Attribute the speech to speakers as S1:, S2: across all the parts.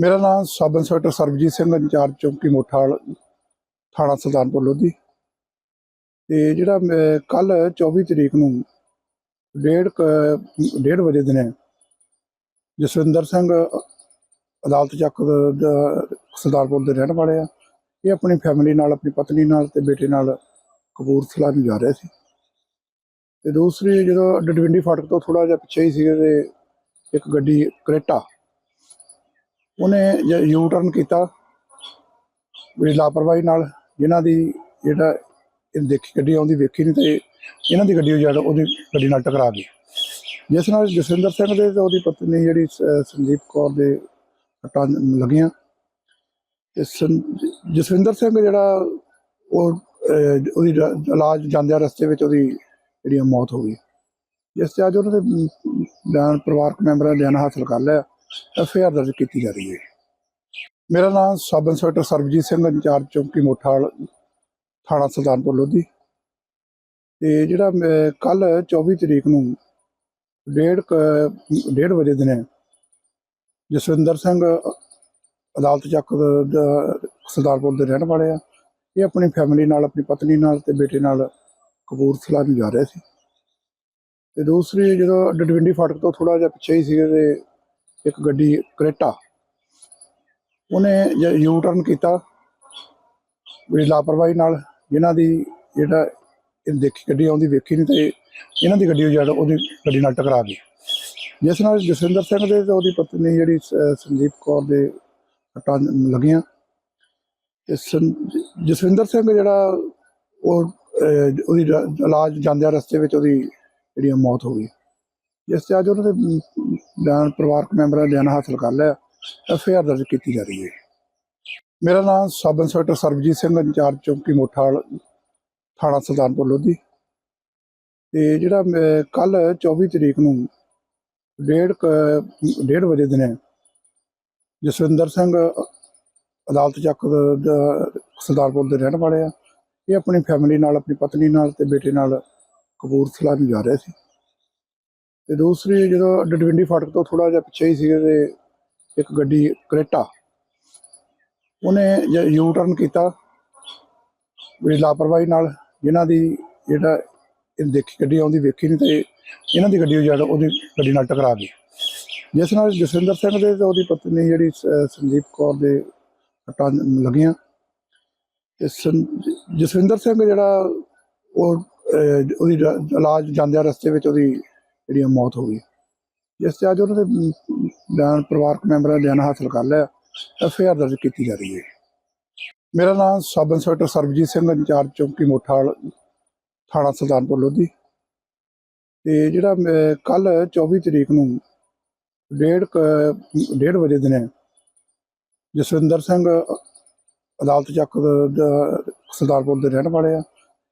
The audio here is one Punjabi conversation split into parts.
S1: ਮੇਰਾ ਨਾਮ sub inspector Sarabjit Singh incharge ਚੌਂਕੀ ਮੋਠਾਲ, ਥਾਣਾ ਸੁਲਤਾਨਪੁਰ, ਲੋਧੀ। ਤੇ ਜਿਹੜਾ ਕੱਲ 24 ਤਰੀਕ ਨੂੰ ਡੇਢ ਕੁ- ਡੇਢ ਵਜੇ ਦਿਨੇ ਜਸਵਿੰਦਰ ਸਿੰਘ ਅਦਾਲਤ ਚੱਕ ਸੁਲਤਾਨਪੁਰ ਦੇ ਰਹਿਣ ਵਾਲੇ ਆ। ਇਹ ਆਪਣੀ ਫੈਮਿਲੀ ਨਾਲ, ਆਪਣੀ ਪਤਨੀ ਨਾਲ ਤੇ ਬੇਟੇ ਨਾਲ ਕਪੂਰਥਲਾ ਨੂੰ ਜਾ ਰਹੇ ਸੀ। ਤੇ ਦੂਸਰੀ ਜਦੋਂ ਡਡਵਿੰਡੀ ਫਾਟਕ ਤੋਂ ਥੋੜਾ ਜਿਹਾ ਪਿੱਛੇ ਹੀ ਸੀਗੇ ਤੇ ਇੱਕ ਗੱਡੀ ਕਰੇਟਾ ਉਹਨੇ ਯੂ ਟਰਨ ਕੀਤਾ ਬੜੀ ਲਾਪਰਵਾਹੀ ਨਾਲ, ਜਿਨ੍ਹਾਂ ਦੀ ਜਿਹੜਾ ਇਹ ਦੇਖੀ ਗੱਡੀ ਆਉਂਦੀ ਵੇਖੀ ਨਹੀਂ ਤੇ ਇਹਨਾਂ ਦੀ ਗੱਡੀ ਜਿਹੜਾ ਉਹਦੀ ਗੱਡੀ ਨਾਲ ਟਕਰਾ ਗਈ। ਜਿਸ ਨਾਲ ਜਸਵਿੰਦਰ ਸਿੰਘ ਦੇ ਤੇ ਉਹਦੀ ਪਤਨੀ ਜਿਹੜੀ ਸ- ਸੰਦੀਪ ਕੌਰ ਦੇ ਸੱਟਾਂ ਲੱਗੀਆਂ। ਤੇ ਸੰ- ਜਸਵਿੰਦਰ ਸਿੰਘ ਜਿਹੜਾ ਉਹ ਉਹਦੀ ਇਲਾਜ ਜਾਂਦਿਆਂ ਰਸਤੇ ਵਿੱਚ ਉਹਦੀ ਜਿਹੜੀ ਆ ਮੌਤ ਹੋ ਗਈ। ਜਿਸ ਤੇ ਅੱਜ ਉਹਨਾਂ ਦੇ ਬਿਆਨ ਪਰਿਵਾਰਕ ਮੈਂਬਰਾਂ ਨੇ ਬਿਆਨ ਹਾਸਲ ਕਰ ਲਿਆ। ਐਫ ਆਈ ਆਰ ਦਰਜ ਕੀਤੀ ਜਾ ਰਹੀ ਹੈ। ਮੇਰਾ ਨਾਮ sub inspector Sarabjit Singh, incharge ਚੌਂਕੀ ਮੋਠਾਲ, ਥਾਣਾ ਸੁਲਤਾਨਪੁਰ, ਲੋਧੀ। ਤੇ ਜਿਹੜਾ ਕੱਲ 24 ਤਰੀਕ ਨੂੰ ਡੇਢ ਕੁ- ਡੇਢ ਵਜੇ ਦਿਨੇ ਜਸਵਿੰਦਰ ਸਿੰਘ ਅਦਾਲਤ ਚੱਕ ਦਾ- ਸਰਦਾਰਪੁਰ ਦੇ ਰਹਿਣ ਵਾਲੇ ਆ। ਇਹ ਆਪਣੀ ਫੈਮਿਲੀ ਨਾਲ, ਆਪਣੀ ਪਤਨੀ ਨਾਲ ਤੇ ਬੇਟੇ ਨਾਲ ਕਪੂਰਥਲਾ ਨੂੰ ਜਾ ਰਹੇ ਸੀ। ਤੇ ਦੂਸਰੀ ਜਦੋਂ ਡਡਵਿੰਡੀ ਫਾਟਕ ਤੋਂ ਥੋੜਾ ਜਿਹਾ ਪਿੱਛੇ ਹੀ ਸੀਗੇ ਤੇ ਇੱਕ ਗੱਡੀ ਕਰੇਟਾ। ਉਹਨੇ ਯੂ ਟਰਨ ਕੀਤਾ ਬੜੀ ਲਾਪਰਵਾਹੀ ਨਾਲ। ਜਿਨ੍ਹਾਂ ਦੀ ਜਿਹੜਾ ਇਹ ਦੇਖੀ, ਗੱਡੀ ਆਉਂਦੀ ਵੇਖੀ ਨਹੀਂ ਤੇ ਇਹਨਾਂ ਦੀ ਗੱਡੀ ਜਿਹੜਾ ਉਹਦੀ ਗੱਡੀ ਨਾਲ ਟਕਰਾ ਗਈ। ਜਿਸ ਨਾਲ ਜਸਵਿੰਦਰ ਸਿੰਘ ਦੇ ਤੇ ਉਹਦੀ ਪਤਨੀ ਜਿਹੜੀ ਸੰਦੀਪ ਕੌਰ ਦੇ ਸੱਟਾਂ ਲੱਗੀਆਂ। ਤੇ ਜਸਵਿੰਦਰ ਸਿੰਘ ਜਿਹੜਾ ਉਹ ਉਹਦੀ ਇਲਾਜ ਜਾਂਦਿਆਂ ਰਸਤੇ ਵਿੱਚ ਉਹਦੀ ਜਿਹੜੀ ਆ ਮੌਤ ਹੋ ਗਈ। ਜਿਸ ਤੇ ਅੱਜ ਉਹਨਾਂ ਦੇ ਅਮ, ਬਿਆਨ ਪਰਿਵਾਰਕ ਮੈਂਬਰਾਂ ਨੇ ਬਿਆਨ ਹਾਸਲ ਕਰ ਲਿਆ ਐਫ ਆਈ ਆਰ ਦਰਜ ਕੀਤੀ ਜਾ ਰਹੀ ਹੈ। ਮੇਰਾ ਨਾਮ sub inspector Sarabjit Singh incharge ਚੌਂਕੀ ਮੋਠਾਲ ਥਾਣਾ ਸੁਲਤਾਨਪੁਰ ਲੋਧੀ। ਤੇ ਜਿਹੜਾ ਕੱਲ 24 ਤਰੀਕ ਨੂੰ ਡੇਢ ਕੁ- ਡੇਢ ਵਜੇ ਦਿਨੇ ਜਸਵਿੰਦਰ ਸਿੰਘ ਅਦਾਲਤ ਚੱਕ ਦਾ- ਸਰਦਾਰਪੁਰ ਦੇ ਰਹਿਣ ਵਾਲੇ ਆ। ਇਹ ਆਪਣੀ ਫੈਮਿਲੀ ਨਾਲ ਆਪਣੀ ਪਤਨੀ ਨਾਲ ਤੇ ਬੇਟੇ ਨਾਲ ਕਪੂਰਥਲਾ ਨੂੰ ਜਾ ਰਹੇ ਸੀ। ਤੇ ਦੂਸਰੀ ਜਦੋਂ ਡਡਵਿੰਡੀ ਫਾਟਕ ਤੋਂ ਥੋੜਾ ਜਿਹਾ ਪਿੱਛੇ ਹੀ ਸੀਗੇ ਤੇ ਇੱਕ ਗੱਡੀ ਕਰੇਟਾ, ਉਹਨੇ ਯੂ ਟਰਨ ਕੀਤਾ ਬੜੀ ਲਾਪਰਵਾਹੀ ਨਾਲ, ਜਿਨ੍ਹਾਂ ਦੀ ਜਿਹੜਾ ਇਹ ਦੇਖੀ ਗੱਡੀ ਆਉਂਦੀ ਵੇਖੀ ਨਹੀਂ ਤੇ ਇਹਨਾਂ ਦੀ ਗੱਡੀ ਜਿਹੜਾ ਉਹਦੀ ਗੱਡੀ ਨਾਲ ਟਕਰਾ ਗਈ। ਜਿਸ ਨਾਲ ਜਸਵਿੰਦਰ ਸਿੰਘ ਦੇ ਤੇ ਉਹਦੀ ਪਤਨੀ ਜਿਹੜੀ ਸੰਦੀਪ ਕੌਰ ਦੇ ਸੱਟਾਂ ਲੱਗੀਆਂ ਤੇ ਸੰ- ਜਸਵਿੰਦਰ ਸਿੰਘ ਜਿਹੜਾ ਉਹ ਉਹਦੀ ਇਲਾਜ ਜਾਂਦਿਆਂ ਰਸਤੇ ਵਿੱਚ ਉਹਦੀ ਜਿਹੜੀ ਮੌਤ ਹੋ ਗਈ ਜਿਸ ਤੇ ਅੱਜ ਉਹਨਾਂ ਦੇ ਅਮ, ਬਿਆਨ ਪਰਿਵਾਰਕ ਮੈਂਬਰਾਂ ਨੇ ਬਿਆਨ ਹਾਸਲ ਕਰ ਲਿਆ ਐਫ ਆਈ ਆਰ ਦਰਜ ਕੀਤੀ ਜਾ ਰਹੀ ਹੈ। ਮੇਰਾ ਨਾਮ sub inspector Sarabjit Singh incharge ਚੌਂਕੀ ਮੋਠਾਲ ਥਾਣਾ ਸੁਲਤਾਨਪੁਰ ਲੋਧੀ। ਤੇ ਜਿਹੜਾ ਕੱਲ 24 ਤਰੀਕ ਨੂੰ ਡੇਢ ਡੇਢ ਵਜੇ ਦਿਨੇ ਜਸਵਿੰਦਰ ਸਿੰਘ ਅਦਾਲਤ ਚੱਕ ਸਰਦਾਰਪੁਰ ਦੇ ਰਹਿਣ ਵਾਲੇ ਆ।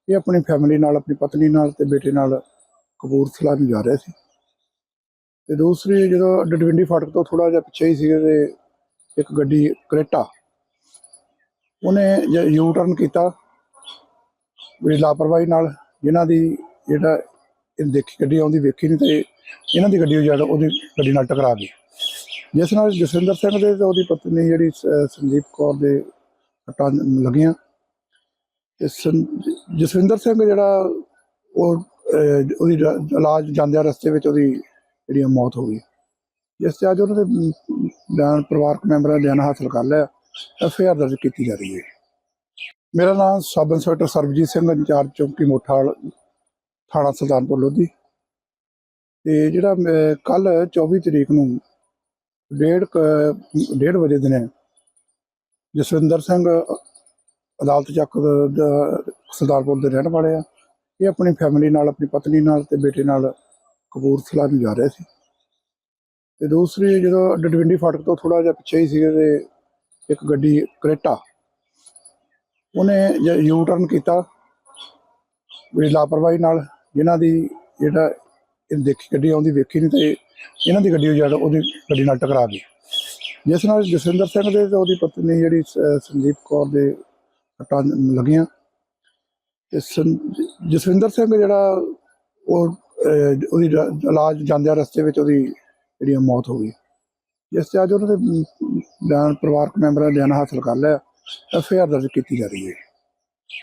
S1: ਇਹ ਆਪਣੀ ਫੈਮਿਲੀ ਨਾਲ ਆਪਣੀ ਪਤਨੀ ਨਾਲ ਤੇ ਬੇਟੇ ਨਾਲ ਕਪੂਰਥਲਾ ਨੂੰ ਜਾ ਰਿਹਾ ਸੀ। ਤੇ ਦੂਸਰੀ ਜਦੋਂ ਡਡਵਿੰਡੀ ਫਾਟਕ ਤੋਂ ਥੋੜਾ ਜਿਹਾ ਪਿੱਛੇ ਹੀ ਸੀਗੇ ਤੇ ਇੱਕ ਗੱਡੀ ਕਰੇਟਾ, ਉਹਨੇ ਯੂ ਟਰਨ ਕੀਤਾ ਬੜੀ ਲਾਪਰਵਾਹੀ ਨਾਲ, ਜਿਨ੍ਹਾਂ ਦੀ ਜਿਹੜਾ ਇਹ ਦੇਖੀ ਗੱਡੀ ਆਉਂਦੀ ਵੇਖੀ ਨਹੀਂ ਤੇ ਇਹਨਾਂ ਦੀ ਗੱਡੀ ਜਿਹੜਾ ਉਹਦੀ ਗੱਡੀ ਨਾਲ ਟਕਰਾ ਗਈ। ਜਿਸ ਨਾਲ ਜਸਵਿੰਦਰ ਸਿੰਘ ਦੇ ਤੇ ਉਹਦੀ ਪਤਨੀ ਜਿਹੜੀ ਸੰਦੀਪ ਕੌਰ ਦੇ ਸੱਟਾਂ ਲੱਗੀਆਂ। ਤੇ ਸੰ- ਜਸਵਿੰਦਰ ਸਿੰਘ ਜਿਹੜਾ ਉਹ ਉਹਦੀ ਇਲਾਜ ਜਾਂਦਿਆਂ ਰਸਤੇ ਵਿੱਚ ਉਹਦੀ ਜਿਹੜੀ ਆ ਮੌਤ ਹੋ ਗਈ। ਜਿਸ ਤੇ ਅੱਜ ਉਹਨਾਂ ਦੇ ਅਮ, ਬਿਆਨ ਪਰਿਵਾਰਕ ਮੈਂਬਰਾਂ ਨੇ ਬਿਆਨ ਹਾਸਲ ਕਰ ਲਿਆ। ਐਫ ਆਈ ਆਰ ਦਰਜ ਕੀਤੀ ਜਾ ਰਹੀ ਹੈ। ਮੇਰਾ ਨਾਮ sub inspector Sarabjit Singh incharge ਚੌਂਕੀ ਮੋਠਾਲ ਥਾਣਾ ਸੁਲਤਾਨਪੁਰ ਲੋਧੀ। ਤੇ ਜਿਹੜਾ ਕੱਲ 24 ਤਰੀਕ ਨੂੰ ਡੇਢ ਕੁ- ਡੇਢ ਵਜੇ ਦਿਨੇ ਜਸਵਿੰਦਰ ਸਿੰਘ ਅਦਾਲਤ ਚੱਕ ਦਾ- ਦਾ ਸਰਦਾਰਪੁਰ ਦੇ ਰਹਿਣ ਵਾਲੇ ਆ। ਇਹ ਆਪਣੀ ਫੈਮਿਲੀ ਨਾਲ, ਆਪਣੀ ਪਤਨੀ ਨਾਲ ਤੇ ਬੇਟੇ ਨਾਲ ਕਪੂਰਥਲਾ ਨੂੰ ਜਾ ਰਿਹਾ ਸੀ। ਤੇ ਦੂਸਰੀ, ਜਦੋਂ ਡਡਵਿੰਡੀ ਫਾਟਕ ਤੋਂ ਥੋੜਾ ਜਿਹਾ ਪਿੱਛੇ ਹੀ ਸੀਗੇ ਤੇ ਇੱਕ ਗੱਡੀ ਕਰੇਟਾ, ਉਹਨੇ ਯੂ ਟਰਨ ਕੀਤਾ ਬੜੀ ਲਾਪਰਵਾਹੀ ਨਾਲ। ਜਿਨ੍ਹਾਂ ਦੀ ਜਿਹੜਾ ਇਹ ਦੇਖੀ ਗੱਡੀ ਆਉਂਦੀ ਵੇਖੀ ਨਹੀਂ ਤੇ ਇਹਨਾਂ ਦੀ ਗੱਡੀ ਉਹ ਜਿਹੜਾ ਉਹਦੀ ਗੱਡੀ ਨਾਲ ਟਕਰਾ ਗਈ। ਜਿਸ ਨਾਲ ਜਸਵਿੰਦਰ ਸਿੰਘ ਦੇ ਤੇ ਉਹਦੀ ਪਤਨੀ ਜਿਹੜੀ ਸੰਦੀਪ ਕੌਰ ਦੇ ਸੱਟਾਂ ਲੱਗੀਆਂ। ਜਸਵਿੰਦਰ ਸਿੰਘ ਜਿਹੜਾ ਉਹ ਉਹਦੀ ਇਲਾਜ ਜਾਂਦਿਆਂ ਰਸਤੇ ਵਿੱਚ ਉਹਦੀ ਜਿਹੜੀ ਆ ਮੌਤ ਹੋ ਗਈ। ਜਿਸ ਤੇ ਅੱਜ ਉਹਨਾਂ ਦੇ ਬਿਆਨ ਪਰਿਵਾਰਕ ਮੈਂਬਰਾਂ ਨੇ ਬਿਆਨ ਹਾਸਲ ਕਰ ਲਿਆ, ਐਫ ਆਈ ਆਰ ਦਰਜ ਕੀਤੀ ਜਾ ਰਹੀ ਹੈ।